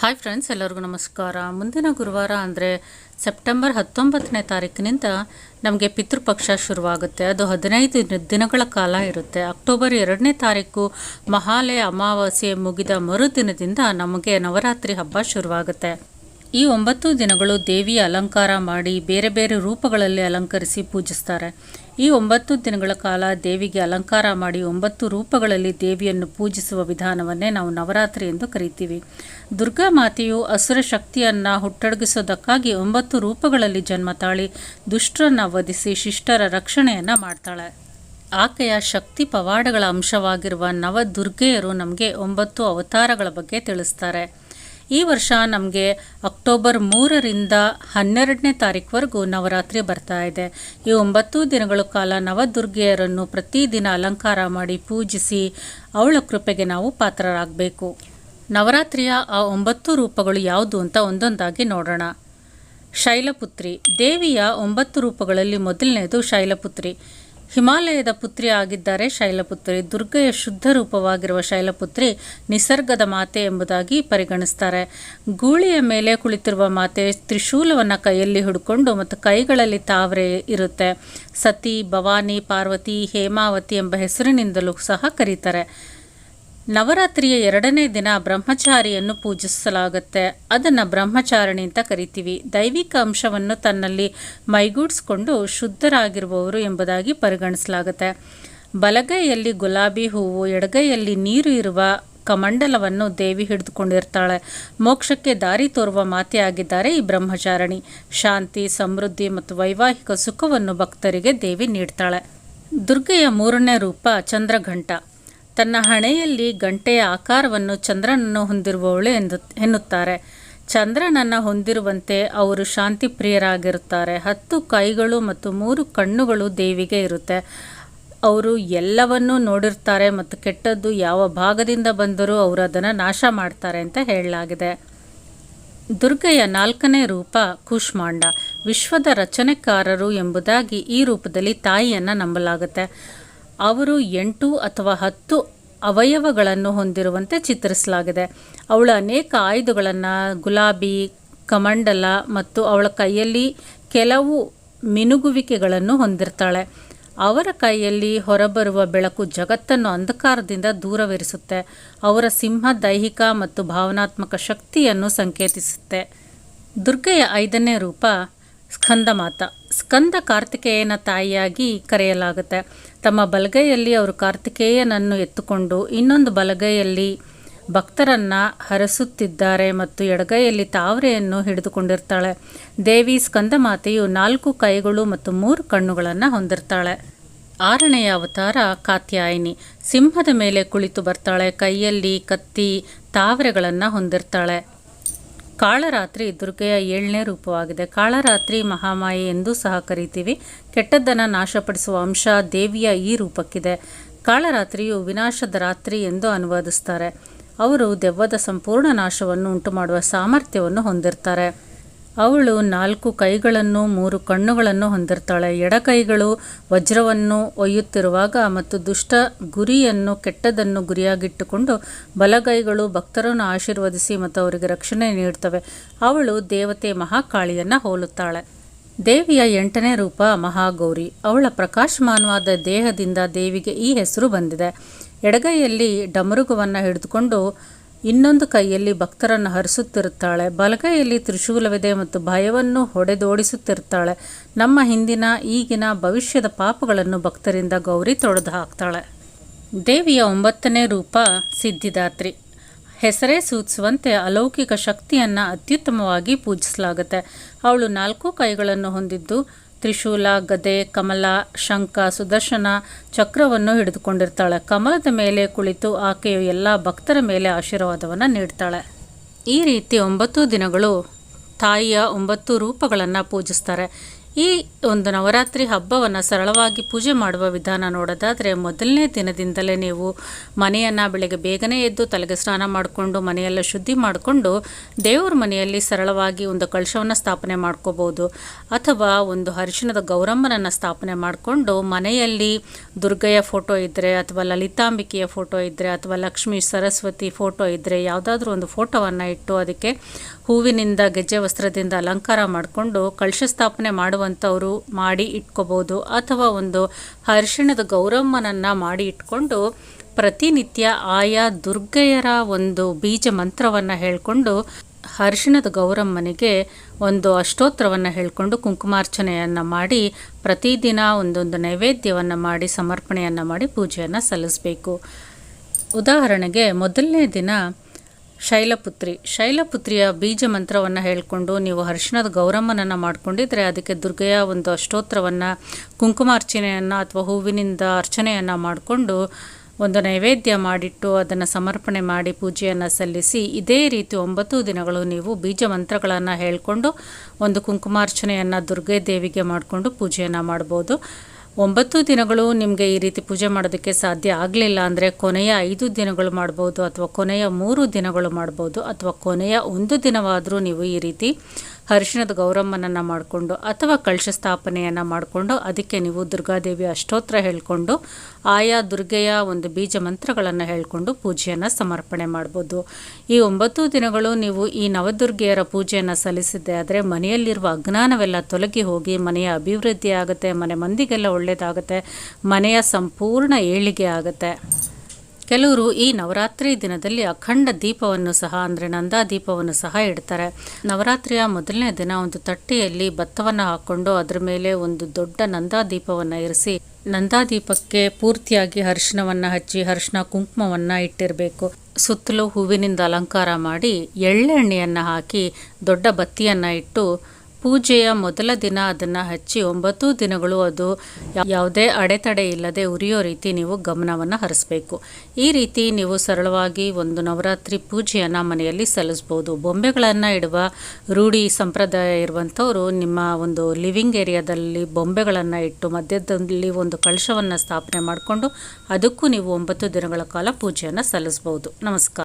Hi friends ಎಲ್ಲರಿಗೂ ನಮಸ್ಕಾರ. ಮುಂದಿನ ಗುರುವಾರ ಅಂದರೆ ಸೆಪ್ಟೆಂಬರ್ ಹತ್ತೊಂಬತ್ತನೇ ತಾರೀಕಿನಿಂದ ನಮಗೆ ಪಿತೃಪಕ್ಷ ಶುರುವಾಗುತ್ತೆ. ಅದು ಹದಿನೈದು ದಿನಗಳ ಕಾಲ ಇರುತ್ತೆ. ಅಕ್ಟೋಬರ್ ಎರಡನೇ ತಾರೀಕು ಮಹಾಲಯ ಅಮಾವಾಸ್ಯೆ ಮುಗಿದ ಮರುದಿನದಿಂದ ನಮಗೆ ನವರಾತ್ರಿ ಹಬ್ಬ ಶುರುವಾಗುತ್ತೆ. ಈ ಒಂಬತ್ತು ದಿನಗಳು ದೇವಿಯ ಅಲಂಕಾರ ಮಾಡಿ ಬೇರೆ ಬೇರೆ ರೂಪಗಳಲ್ಲಿ ಅಲಂಕರಿಸಿ ಪೂಜಿಸ್ತಾರೆ. ಈ ಒಂಬತ್ತು ದಿನಗಳ ಕಾಲ ದೇವಿಗೆ ಅಲಂಕಾರ ಮಾಡಿ ಒಂಬತ್ತು ರೂಪಗಳಲ್ಲಿ ದೇವಿಯನ್ನು ಪೂಜಿಸುವ ವಿಧಾನವನ್ನೇ ನಾವು ನವರಾತ್ರಿ ಎಂದು ಕರಿತೀವಿ. ದುರ್ಗಾ ಮಾತೆಯು ಅಸುರ ಶಕ್ತಿಯನ್ನು ಹುಟ್ಟಡಗಿಸೋದಕ್ಕಾಗಿ ಒಂಬತ್ತು ರೂಪಗಳಲ್ಲಿ ಜನ್ಮ ತಾಳಿ ದುಷ್ಟರನ್ನು ವಧಿಸಿ ಶಿಷ್ಟರ ರಕ್ಷಣೆಯನ್ನು ಮಾಡ್ತಾಳೆ. ಆಕೆಯ ಶಕ್ತಿ ಪವಾಡಗಳ ಅಂಶವಾಗಿರುವ ನವದುರ್ಗೆಯರು ನಮಗೆ ಒಂಬತ್ತು ಅವತಾರಗಳ ಬಗ್ಗೆ ತಿಳಿಸ್ತಾರೆ. ಈ ವರ್ಷ ನಮಗೆ ಅಕ್ಟೋಬರ್ ಮೂರರಿಂದ ಹನ್ನೆರಡನೇ ತಾರೀಕುವರೆಗೂ ನವರಾತ್ರಿ ಬರ್ತಾ ಇದೆ. ಈ ಒಂಬತ್ತು ದಿನಗಳ ಕಾಲ ನವದುರ್ಗೆಯರನ್ನು ಪ್ರತಿದಿನ ಅಲಂಕಾರ ಮಾಡಿ ಪೂಜಿಸಿ ಅವಳ ಕೃಪೆಗೆ ನಾವು ಪಾತ್ರರಾಗಬೇಕು. ನವರಾತ್ರಿಯ ಆ ಒಂಬತ್ತು ರೂಪಗಳು ಯಾವುದು ಅಂತ ಒಂದೊಂದಾಗಿ ನೋಡೋಣ. ಶೈಲಪುತ್ರಿ. ದೇವಿಯ ಒಂಬತ್ತು ರೂಪಗಳಲ್ಲಿ ಮೊದಲನೇದು ಶೈಲಪುತ್ರಿ. ಹಿಮಾಲಯದ ಪುತ್ರಿ ಆಗಿದ್ದಾರೆ ಶೈಲಪುತ್ರಿ. ದುರ್ಗೆಯ ಶುದ್ಧ ರೂಪವಾಗಿರುವ ಶೈಲಪುತ್ರಿ ನಿಸರ್ಗದ ಮಾತೆ ಎಂಬುದಾಗಿ ಪರಿಗಣಿಸ್ತಾರೆ. ಗೂಳಿಯ ಮೇಲೆ ಕುಳಿತಿರುವ ಮಾತೆ ತ್ರಿಶೂಲವನ್ನು ಕೈಯಲ್ಲಿ ಹಿಡ್ಕೊಂಡು ಮತ್ತು ಕೈಗಳಲ್ಲಿ ತಾವರೆ ಇರುತ್ತೆ. ಸತಿ, ಭವಾನಿ, ಪಾರ್ವತಿ, ಹೇಮಾವತಿ ಎಂಬ ಹೆಸರಿನಿಂದಲೂ ಸಹ ಕರೀತಾರೆ. ನವರಾತ್ರಿಯ ಎರಡನೇ ದಿನ ಬ್ರಹ್ಮಚಾರಿಯನ್ನು ಪೂಜಿಸಲಾಗುತ್ತೆ. ಅದನ್ನು ಬ್ರಹ್ಮಚಾರಣಿ ಅಂತ ಕರಿತೀವಿ. ದೈವಿಕ ಅಂಶವನ್ನು ತನ್ನಲ್ಲಿ ಮೈಗೂಡಿಸ್ಕೊಂಡು ಶುದ್ಧರಾಗಿರುವವರು ಎಂಬುದಾಗಿ ಪರಿಗಣಿಸಲಾಗುತ್ತೆ. ಬಲಗೈಯಲ್ಲಿ ಗುಲಾಬಿ ಹೂವು, ಎಡಗೈಯಲ್ಲಿ ನೀರು ಇರುವ ಕಮಂಡಲವನ್ನು ದೇವಿ ಹಿಡಿದುಕೊಂಡಿರ್ತಾಳೆ. ಮೋಕ್ಷಕ್ಕೆ ದಾರಿ ತೋರುವ ಮಾತೆಯಾಗಿದ್ದಾರೆ ಈ ಬ್ರಹ್ಮಚಾರಣಿ. ಶಾಂತಿ, ಸಮೃದ್ಧಿ ಮತ್ತು ವೈವಾಹಿಕ ಸುಖವನ್ನು ಭಕ್ತರಿಗೆ ದೇವಿ ನೀಡ್ತಾಳೆ. ದುರ್ಗೆಯ ಮೂರನೇ ರೂಪ ಚಂದ್ರಘಂಟ. ತನ್ನ ಹಣೆಯಲ್ಲಿ ಗಂಟೆಯ ಆಕಾರವನ್ನು ಚಂದ್ರನನ್ನು ಹೊಂದಿರುವವಳು ಎಂದು ಎನ್ನುತ್ತಾರೆ. ಚಂದ್ರನನ್ನು ಹೊಂದಿರುವಂತೆ ಅವರು ಶಾಂತಿ ಪ್ರಿಯರಾಗಿರುತ್ತಾರೆ ಹತ್ತು ಕೈಗಳು ಮತ್ತು ಮೂರು ಕಣ್ಣುಗಳು ದೇವಿಗೆ ಇರುತ್ತೆ. ಅವರು ಎಲ್ಲವನ್ನೂ ನೋಡಿರ್ತಾರೆ ಮತ್ತು ಕೆಟ್ಟದ್ದು ಯಾವ ಭಾಗದಿಂದ ಬಂದರೂ ಅವರು ಅದನ್ನು ನಾಶ ಮಾಡ್ತಾರೆ ಅಂತ ಹೇಳಲಾಗಿದೆ. ದುರ್ಗೆಯ ನಾಲ್ಕನೇ ರೂಪ ಕೂಷ್ಮಾಂಡ. ವಿಶ್ವದ ರಚನೆಕಾರರು ಎಂಬುದಾಗಿ ಈ ರೂಪದಲ್ಲಿ ತಾಯಿಯನ್ನು ನಂಬಲಾಗುತ್ತೆ. ಅವರು ಎಂಟು ಅಥವಾ ಹತ್ತು ಅವಯವಗಳನ್ನು ಹೊಂದಿರುವಂತೆ ಚಿತ್ರಿಸಲಾಗಿದೆ. ಅವಳ ಅನೇಕ ಆಯುಧಗಳನ್ನು ಗುಲಾಬಿ, ಕಮಂಡಲ ಮತ್ತು ಅವಳ ಕೈಯಲ್ಲಿ ಕೆಲವು ಮಿನುಗುವಿಕೆಗಳನ್ನು ಹೊಂದಿರ್ತಾಳೆ. ಅವರ ಕೈಯಲ್ಲಿ ಹೊರಬರುವ ಬೆಳಕು ಜಗತ್ತನ್ನು ಅಂಧಕಾರದಿಂದ ದೂರವಿರಿಸುತ್ತೆ. ಅವರ ಸಿಂಹ ದೈಹಿಕ ಮತ್ತು ಭಾವನಾತ್ಮಕ ಶಕ್ತಿಯನ್ನು ಸಂಕೇತಿಸುತ್ತೆ. ದುರ್ಗೆಯ ಐದನೇ ರೂಪ ಸ್ಕಂದಮಾತ. ಸ್ಕಂದ ಕಾರ್ತಿಕೇಯನ ತಾಯಿಯಾಗಿ ಕರೆಯಲಾಗುತ್ತೆ. ತಮ್ಮ ಬಲಗೈಯಲ್ಲಿ ಅವರು ಕಾರ್ತಿಕೇಯನನ್ನು ಎತ್ತುಕೊಂಡು ಇನ್ನೊಂದು ಬಲಗೈಯಲ್ಲಿ ಭಕ್ತರನ್ನು ಹರಸುತ್ತಿದ್ದಾರೆ ಮತ್ತು ಎಡಗೈಯಲ್ಲಿ ತಾವರೆಯನ್ನು ಹಿಡಿದುಕೊಂಡಿರ್ತಾಳೆ. ದೇವಿ ಸ್ಕಂದಮಾತೆಯು ನಾಲ್ಕು ಕೈಗಳು ಮತ್ತು ಮೂರು ಕಣ್ಣುಗಳನ್ನು ಹೊಂದಿರ್ತಾಳೆ. ಆರನೆಯ ಅವತಾರ ಕಾತ್ಯಾಯಿನಿ. ಸಿಂಹದ ಮೇಲೆ ಕುಳಿತು ಬರ್ತಾಳೆ. ಕೈಯಲ್ಲಿ ಕತ್ತಿ ತಾವರೆಗಳನ್ನು ಹೊಂದಿರ್ತಾಳೆ. ಕಾಳರಾತ್ರಿ ದುರ್ಗೆಯ ಏಳನೇ ರೂಪವಾಗಿದೆ. ಕಾಳರಾತ್ರಿ ಮಹಾಮಾಯಿ ಎಂದು ಸಹ ಕರಿತೀವಿ. ಕೆಟ್ಟದ್ದನ್ನು ನಾಶಪಡಿಸುವ ಅಂಶ ದೇವಿಯ ಈ ರೂಪಕ್ಕಿದೆ. ಕಾಳರಾತ್ರಿಯು ವಿನಾಶದ ರಾತ್ರಿ ಎಂದು ಅನುವಾದಿಸ್ತಾರೆ. ಅವರು ದೆವ್ವದ ಸಂಪೂರ್ಣ ನಾಶವನ್ನು ಉಂಟುಮಾಡುವ ಸಾಮರ್ಥ್ಯವನ್ನು ಹೊಂದಿರ್ತಾರೆ. ಅವಳು ನಾಲ್ಕು ಕೈಗಳನ್ನು, ಮೂರು ಕಣ್ಣುಗಳನ್ನು ಹೊಂದಿರ್ತಾಳೆ. ಎಡಕೈಗಳು ವಜ್ರವನ್ನು ಒಯ್ಯುತ್ತಿರುವಾಗ ಮತ್ತು ದುಷ್ಟ ಗುರಿಯನ್ನು ಕೆಟ್ಟದನ್ನು ಗುರಿಯಾಗಿಟ್ಟುಕೊಂಡು ಬಲಗೈಗಳು ಭಕ್ತರನ್ನು ಆಶೀರ್ವದಿಸಿ ಮತ್ತು ಅವರಿಗೆ ರಕ್ಷಣೆ ನೀಡ್ತವೆ ಅವಳು ದೇವತೆ ಮಹಾಕಾಳಿಯನ್ನು ಹೋಲುತ್ತಾಳೆ. ದೇವಿಯ ಎಂಟನೇ ರೂಪ ಮಹಾಗೌರಿ. ಅವಳ ಪ್ರಕಾಶಮಾನವಾದ ದೇಹದಿಂದ ದೇವಿಗೆ ಈ ಹೆಸರು ಬಂದಿದೆ. ಎಡಗೈಯಲ್ಲಿ ಡಮರುಗವನ್ನು ಹಿಡಿದುಕೊಂಡು ಇನ್ನೊಂದು ಕೈಯಲ್ಲಿ ಭಕ್ತರನ್ನು ಹರಿಸುತ್ತಿರುತ್ತಾಳೆ, ಬಲಗೈಯಲ್ಲಿ ತ್ರಿಶೂಲವಿದೆ ಮತ್ತು ಭಯವನ್ನು ಹೊಡೆದೋಡಿಸುತ್ತಿರುತ್ತಾಳೆ. ನಮ್ಮ ಹಿಂದಿನ, ಈಗಿನ ಭವಿಷ್ಯದ ಪಾಪಗಳನ್ನು ಭಕ್ತರಿಂದ ಗೌರಿ ತೊಡೆದು ಹಾಕ್ತಾಳೆ. ದೇವಿಯ ಒಂಬತ್ತನೇ ರೂಪ, ಸಿದ್ಧಿದಾತ್ರಿ. ಹೆಸರೇ ಸೂಚಿಸುವಂತೆ ಅಲೌಕಿಕ ಶಕ್ತಿಯನ್ನು ಅತ್ಯುತ್ತಮವಾಗಿ ಪೂಜಿಸಲಾಗುತ್ತೆ. ಅವಳು ನಾಲ್ಕು ಕೈಗಳನ್ನು ಹೊಂದಿದ್ದು ತ್ರಿಶೂಲ, ಗದೆ, ಕಮಲ, ಶಂಖ, ಸುದರ್ಶನ ಚಕ್ರವನ್ನು ಹಿಡಿದುಕೊಂಡಿರ್ತಾಳೆ. ಕಮಲದ ಮೇಲೆ ಕುಳಿತು ಆಕೆಯು ಎಲ್ಲ ಭಕ್ತರ ಮೇಲೆ ಆಶೀರ್ವಾದವನ್ನು ನೀಡ್ತಾಳೆ. ಈ ರೀತಿ ಒಂಬತ್ತು ದಿನಗಳು ತಾಯಿಯ ಒಂಬತ್ತು ರೂಪಗಳನ್ನು ಪೂಜಿಸ್ತಾರೆ. ಈ ಒಂದು ನವರಾತ್ರಿ ಹಬ್ಬವನ್ನು ಸರಳವಾಗಿ ಪೂಜೆ ಮಾಡುವ ವಿಧಾನ ನೋಡೋದಾದರೆ ಮೊದಲನೇ ದಿನದಿಂದಲೇ ನೀವು ಮನೆಯನ್ನು ಬೆಳಗ್ಗೆ ಬೇಗನೆ ಎದ್ದು ತಲೆಗೆ ಸ್ನಾನ ಮಾಡಿಕೊಂಡು, ಮನೆಯೆಲ್ಲ ಶುದ್ಧಿ ಮಾಡಿಕೊಂಡು ದೇವ್ರ ಮನೆಯಲ್ಲಿ ಸರಳವಾಗಿ ಒಂದು ಕಳಶವನ್ನು ಸ್ಥಾಪನೆ ಮಾಡ್ಕೋಬೋದು ಅಥವಾ ಒಂದು ಅರಿಶಿಣದ ಗೌರಮ್ಮನನ್ನು ಸ್ಥಾಪನೆ ಮಾಡಿಕೊಂಡು ಮನೆಯಲ್ಲಿ ದುರ್ಗೆಯ ಫೋಟೋ ಇದ್ದರೆ ಅಥವಾ ಲಲಿತಾಂಬಿಕೆಯ ಫೋಟೋ ಇದ್ದರೆ ಅಥವಾ ಲಕ್ಷ್ಮೀ ಸರಸ್ವತಿ ಫೋಟೋ ಇದ್ದರೆ ಯಾವುದಾದ್ರೂ ಒಂದು ಫೋಟೋವನ್ನು ಇಟ್ಟು ಅದಕ್ಕೆ ಹೂವಿನಿಂದ ಗೆಜ್ಜೆ ವಸ್ತ್ರದಿಂದ ಅಲಂಕಾರ ಮಾಡಿಕೊಂಡು ಕಳಶ ಸ್ಥಾಪನೆ ಮಾಡುವಂಥವರು ಮಾಡಿ ಇಟ್ಕೋಬೋದು ಅಥವಾ ಒಂದು ಅರಿಶಿಣದ ಗೌರಮ್ಮನನ್ನು ಮಾಡಿ ಇಟ್ಕೊಂಡು ಪ್ರತಿನಿತ್ಯ ಆಯಾ ದುರ್ಗೆಯರ ಒಂದು ಬೀಜ ಮಂತ್ರವನ್ನು ಹೇಳಿಕೊಂಡು ಅರಿಶಿಣದ ಗೌರಮ್ಮನಿಗೆ ಒಂದು ಅಷ್ಟೋತ್ರವನ್ನು ಹೇಳಿಕೊಂಡು ಕುಂಕುಮಾರ್ಚನೆಯನ್ನು ಮಾಡಿ ಪ್ರತಿದಿನ ಒಂದೊಂದು ನೈವೇದ್ಯವನ್ನು ಮಾಡಿ ಸಮರ್ಪಣೆಯನ್ನು ಮಾಡಿ ಪೂಜೆಯನ್ನು ಸಲ್ಲಿಸಬೇಕು. ಉದಾಹರಣೆಗೆ ಮೊದಲನೇ ದಿನ ಶೈಲಪುತ್ರಿ. ಶೈಲಪುತ್ರಿಯ ಬೀಜ ಮಂತ್ರವನ್ನು ಹೇಳಿಕೊಂಡು ನೀವು ಹರ್ಷಣದ ಗೌರಮ್ಮನನ್ನು ಮಾಡಿಕೊಂಡಿದ್ರೆ ಅದಕ್ಕೆ ದುರ್ಗೆಯ ಒಂದು ಅಷ್ಟೋತ್ರವನ್ನು, ಕುಂಕುಮಾರ್ಚನೆಯನ್ನು ಅಥವಾ ಹೂವಿನಿಂದ ಅರ್ಚನೆಯನ್ನು ಮಾಡಿಕೊಂಡು ಒಂದು ನೈವೇದ್ಯ ಮಾಡಿಟ್ಟು ಅದನ್ನು ಸಮರ್ಪಣೆ ಮಾಡಿ ಪೂಜೆಯನ್ನು ಸಲ್ಲಿಸಿ ಇದೇ ರೀತಿ ಒಂಬತ್ತು ದಿನಗಳು ನೀವು ಬೀಜ ಮಂತ್ರಗಳನ್ನು ಹೇಳಿಕೊಂಡು ಒಂದು ಕುಂಕುಮಾರ್ಚನೆಯನ್ನು ದುರ್ಗೆ ದೇವಿಗೆ ಮಾಡಿಕೊಂಡು ಪೂಜೆಯನ್ನು ಮಾಡ್ಬೋದು. ಒಂಬತ್ತು ದಿನಗಳು ನಿಮಗೆ ಈ ರೀತಿ ಪೂಜೆ ಮಾಡೋದಕ್ಕೆ ಸಾಧ್ಯ ಆಗಲಿಲ್ಲ ಅಂದರೆ ಕೊನೆಯ ಐದು ದಿನಗಳು ಮಾಡ್ಬೋದು ಅಥವಾ ಕೊನೆಯ ಮೂರು ದಿನಗಳು ಮಾಡ್ಬೋದು ಅಥವಾ ಕೊನೆಯ ಒಂದು ದಿನವಾದರೂ ನೀವು ಈ ರೀತಿ ಅರಿಶಿಣದ ಗೌರಮ್ಮನನ್ನು ಮಾಡಿಕೊಂಡು ಅಥವಾ ಕಳಶ ಸ್ಥಾಪನೆಯನ್ನು ಮಾಡಿಕೊಂಡು ಅದಕ್ಕೆ ನೀವು ದುರ್ಗಾದೇವಿ ಅಷ್ಟೋತ್ರ ಹೇಳಿಕೊಂಡು ಆಯಾ ದುರ್ಗೆಯ ಒಂದು ಬೀಜ ಮಂತ್ರಗಳನ್ನು ಹೇಳಿಕೊಂಡು ಪೂಜೆಯನ್ನು ಸಮರ್ಪಣೆ ಮಾಡ್ಬೋದು. ಈ ಒಂಬತ್ತು ದಿನಗಳು ನೀವು ಈ ನವದುರ್ಗೆಯರ ಪೂಜೆಯನ್ನು ಸಲ್ಲಿಸಿದ್ದೆ ಆದರೆ ಮನೆಯಲ್ಲಿರುವ ಅಜ್ಞಾನವೆಲ್ಲ ತೊಲಗಿ ಹೋಗಿ ಮನೆಯ ಅಭಿವೃದ್ಧಿ ಆಗುತ್ತೆ, ಮನೆ ಮಂದಿಗೆಲ್ಲ ಒಳ್ಳೆಯದಾಗುತ್ತೆ ಮನೆಯ ಸಂಪೂರ್ಣ ಏಳಿಗೆ ಆಗುತ್ತೆ. ಕೆಲವರು ಈ ನವರಾತ್ರಿ ದಿನದಲ್ಲಿ ಅಖಂಡ ದೀಪವನ್ನು ಸಹ, ಅಂದರೆ ನಂದಾ ದೀಪವನ್ನು ಸಹ ಇಡ್ತಾರೆ. ನವರಾತ್ರಿಯ ಮೊದಲನೇ ದಿನ ಒಂದು ತಟ್ಟೆಯಲ್ಲಿ ಭತ್ತವನ್ನು ಹಾಕ್ಕೊಂಡು ಅದರ ಮೇಲೆ ಒಂದು ದೊಡ್ಡ ನಂದಾ ದೀಪವನ್ನು ಇರಿಸಿ, ನಂದಾ ದೀಪಕ್ಕೆ ಪೂರ್ತಿಯಾಗಿ ಹರ್ಷಣವನ್ನು ಹಚ್ಚಿ ಹರ್ಷಣ ಕುಂಕುಮವನ್ನು ಇಟ್ಟಿರಬೇಕು. ಸುತ್ತಲೂ ಹೂವಿನಿಂದ ಅಲಂಕಾರ ಮಾಡಿ ಎಳ್ಳೆಣ್ಣೆಯನ್ನು ಹಾಕಿ ದೊಡ್ಡ ಬತ್ತಿಯನ್ನು ಇಟ್ಟು ಪೂಜೆಯ ಮೊದಲ ದಿನ ಅದನ್ನು ಹಚ್ಚಿ ಒಂಬತ್ತು ದಿನಗಳು ಅದು ಯಾವುದೇ ಅಡೆತಡೆ ಇಲ್ಲದೆ ಉರಿಯೋ ರೀತಿ ನೀವು ಗಮನವನ್ನು ಹರಿಸ್ಬೇಕು. ಈ ರೀತಿ ನೀವು ಸರಳವಾಗಿ ಒಂದು ನವರಾತ್ರಿ ಪೂಜೆಯನ್ನು ಮನೆಯಲ್ಲಿ ಸಲ್ಲಿಸ್ಬೋದು. ಬೊಂಬೆಗಳನ್ನು ಇಡುವ ರೂಢಿ ಸಂಪ್ರದಾಯ ಇರುವಂಥವರು ನಿಮ್ಮ ಒಂದು ಲಿವಿಂಗ್ ಏರಿಯಾದಲ್ಲಿ ಬೊಂಬೆಗಳನ್ನು ಇಟ್ಟು ಮಧ್ಯದಲ್ಲಿ ಒಂದು ಕಳಶವನ್ನು ಸ್ಥಾಪನೆ ಮಾಡಿಕೊಂಡು ಅದಕ್ಕೂ ನೀವು ಒಂಬತ್ತು ದಿನಗಳ ಕಾಲ ಪೂಜೆಯನ್ನು ಸಲ್ಲಿಸ್ಬೋದು. ನಮಸ್ಕಾರ.